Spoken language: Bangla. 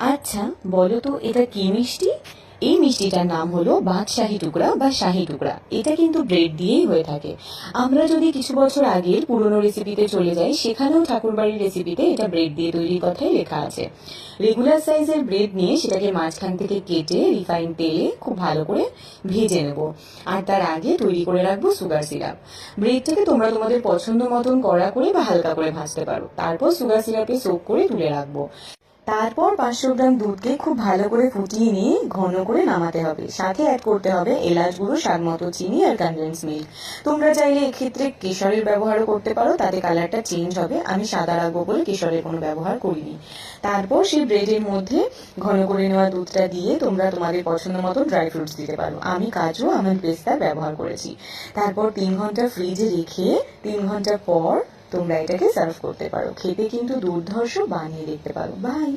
আচ্ছা বলো তো, এটা কি মিষ্টি? এই মিষ্টিটার নাম হলো বাদশাহী টুকরা বা শাহী টুকরা। এটা কিন্তু ব্রেড দিয়েই হয়ে থাকে। আমরা যদি কিছু বছর আগের পুরনো রেসিপিতে চলে যাই, সেখানেও ঠাকুরবাড়ির রেসিপিতে এটা ব্রেড দিয়ে তৈরির কথাই লেখা আছে। রেগুলার সাইজের ব্রেড নিয়ে সেটাকে মাঝখান থেকে কেটে রিফাইন তেলে খুব ভালো করে ভেজে নেব। আর তার আগে তৈরি করে রাখব সুগার সিরাপ ব্রেডটাকে তোমরা তোমাদের পছন্দ মতন কড়া করে বা হালকা করে ভাজতে পারো। তারপর সুগার সিরাপে সোক করে তুলে রাখব। তারপর পাঁচশো গ্রাম দুধকে খুব ভালো করে ফুটিয়ে নিয়ে ঘন করে নামাতে হবে। সাথে অ্যাড করতে হবে এলাচ গুঁড়ো, স্বাদ মতো চিনি আর কনডেন্স মিল্ক তোমরা চাইলে এক্ষেত্রে কেশরের ব্যবহারও করতে পারো, তাতে কালারটা চেঞ্জ হবে। আমি সাদা রাখব বলে কেশরের কোনো ব্যবহার করিনি। তারপর সেই ব্রেডের মধ্যে ঘন করে নেওয়া দুধটা দিয়ে তোমরা তোমাদের পছন্দ মতো ড্রাই ফ্রুটস দিতে পারো। আমি কাজু আমন্ড পেস্তা ব্যবহার করেছি। তারপর তিন ঘণ্টা ফ্রিজে রেখে তিন ঘণ্টা পর তোমরা এটাকে সার্ভ করতে পারো। খেতে কিন্তু দুর্ধর্ষ বানিয়ে দেখতে পারো। বাই